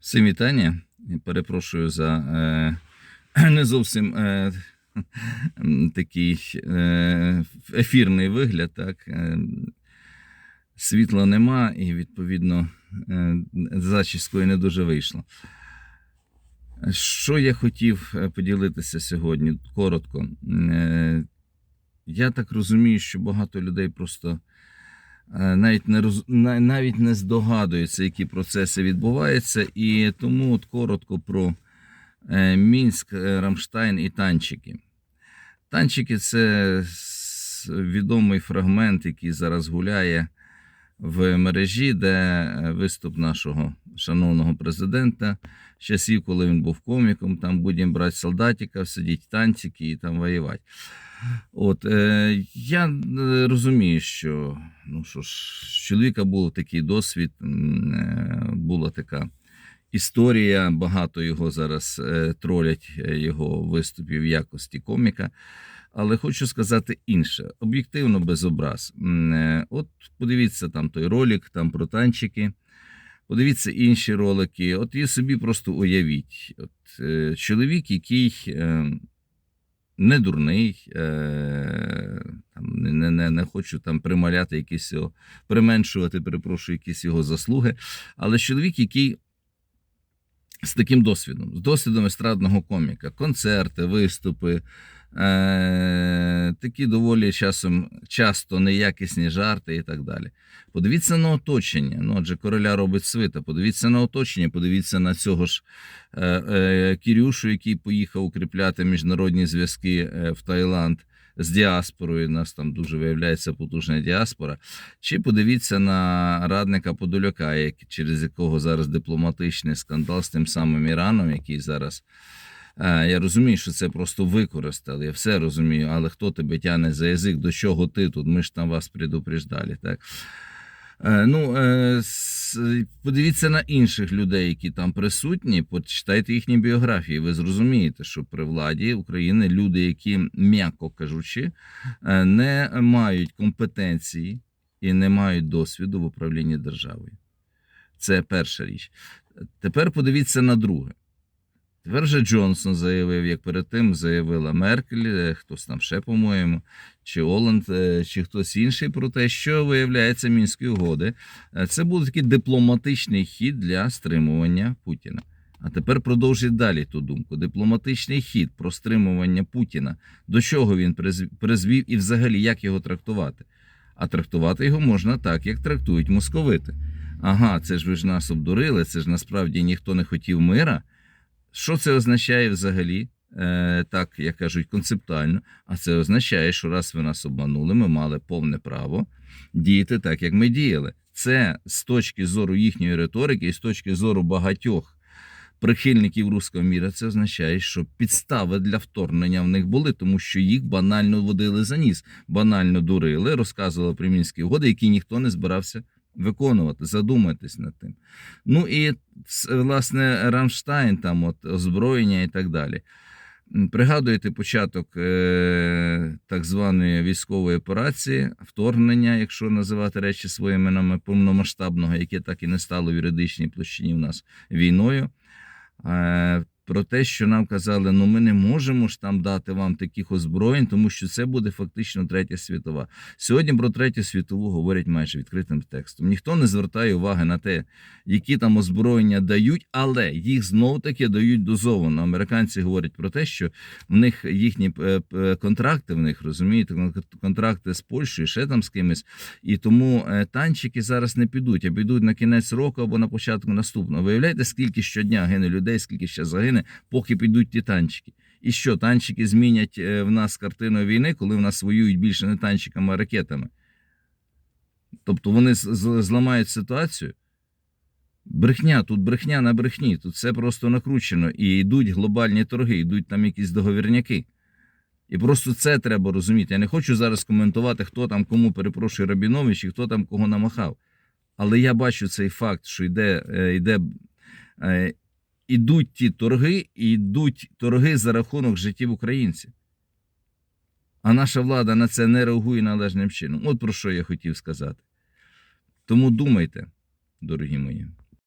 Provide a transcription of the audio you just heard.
Всім вітання. Перепрошую за е, не зовсім е, такий е, ефірний вигляд. Так? Е, світла нема, і відповідно е, зачіскою не дуже вийшло. Що я хотів е, поділитися сьогодні коротко. Е, я так розумію, що багато людей просто навіть не роз... навіть не здогадуються, які процеси відбуваються, і тому от коротко про е, Мінськ, е, Рамштайн і танчики. Танчики це відомий фрагмент, який зараз гуляє в мережі, де е, виступ нашого шановного президента часів, коли він був коміком, там будемо брати солдатика, сидіть танчики і там воювати. От, е, я е, розумію, що ну що ж, чоловіка був такий досвід, е, була така історія. Багато його зараз е, тролять е, його виступів в якості коміка. Але хочу сказати інше: об'єктивно без образ. Е, От подивіться там той ролик, там про танчики. Подивіться інші ролики. От і собі просто уявіть. От, е, чоловік, який е, не дурний, е, там, не, не, не, хочу там прималяти якісь його, применшувати, перепрошую, якісь його заслуги. Але чоловік, який з таким досвідом, з досвідом естрадного коміка, концерти, виступи, е, такі доволі часом часто неякісні жарти і так далі. Подивіться на оточення. Ну, адже короля робить свита. Подивіться на оточення, подивіться на цього ж е, е, Кірюшу, який поїхав укріпляти міжнародні зв'язки е, в Таїланд з діаспорою. У нас там дуже виявляється потужна діаспора. Чи подивіться на радника Подоляка, як, через якого зараз дипломатичний скандал з тим самим Іраном, який зараз. Е, Я розумію, що це просто використали. Я все розумію, але хто тебе тягне за язик, до чого ти тут? Ми ж там вас предупреждали. Так? Е, Ну, е, подивіться на інших людей, які там присутні, почитайте їхні біографії. Ви зрозумієте, що при владі України люди, які, м'яко кажучи, е, не мають компетенції і не мають досвіду в управлінні державою. Це перша річ. Тепер подивіться на друге. Тепер Джонсон заявив, як перед тим заявила Меркель, е, хтось там ще, по-моєму, чи Оланд, е, чи хтось інший про те, що виявляється мінські угоди. Е, Це був такий дипломатичний хід для стримування Путіна. А тепер продовжить далі ту думку. Дипломатичний хід про стримування Путіна. До чого він призв- призвів і взагалі як його трактувати? А трактувати його можна так, як трактують московити. Ага, це ж ви ж нас обдурили, це ж насправді ніхто не хотів мира. Що це означає взагалі? Е, так, як кажуть, концептуально. А це означає, що раз ви нас обманули, ми мали повне право діяти так, як ми діяли. Це з точки зору їхньої риторики і з точки зору багатьох прихильників руського міра, це означає, що підстави для вторгнення в них були, тому що їх банально водили за ніс, банально дурили, розказували про мінські угоди, які ніхто не збирався виконувати. Задумайтесь над тим. Ну і власне Рамштайн, там от озброєння і так далі. Пригадуєте початок е, так званої військової операції, вторгнення, якщо називати речі своїми іменами, повномасштабного, яке так і не стало в юридичній площині в нас війною. Е, про те, що нам казали, ну ми не можемо ж там дати вам таких озброєнь, тому що це буде фактично третя світова. Сьогодні про третю світову говорять майже відкритим текстом. Ніхто не звертає уваги на те, які там озброєння дають, але їх знов таки дають дозовано. Американці говорять про те, що в них їхні е, е, контракти, в них розумієте, контракти з Польщею, ще там з кимось. І тому е, танчики зараз не підуть, а підуть на кінець року або на початку наступного. Виявляєте, скільки щодня гине людей, скільки ще загине, поки підуть ті танчики. І що танчики змінять е, в нас картину війни, коли в нас воюють більше не танчиками, а ракетами? Тобто вони зламають ситуацію. Брехня, тут брехня на брехні, тут все просто накручено. І йдуть глобальні торги, йдуть там якісь договірняки. І просто це треба розуміти. Я не хочу зараз коментувати, хто там кому перепрошує Рабінович і хто там кого намахав. Але я бачу цей факт, що йде, е, йде, е, ідуть ті торги, і йдуть торги за рахунок життів українців. А наша влада на це не реагує належним чином. От про що я хотів сказати. Тому думайте, дорогі мої.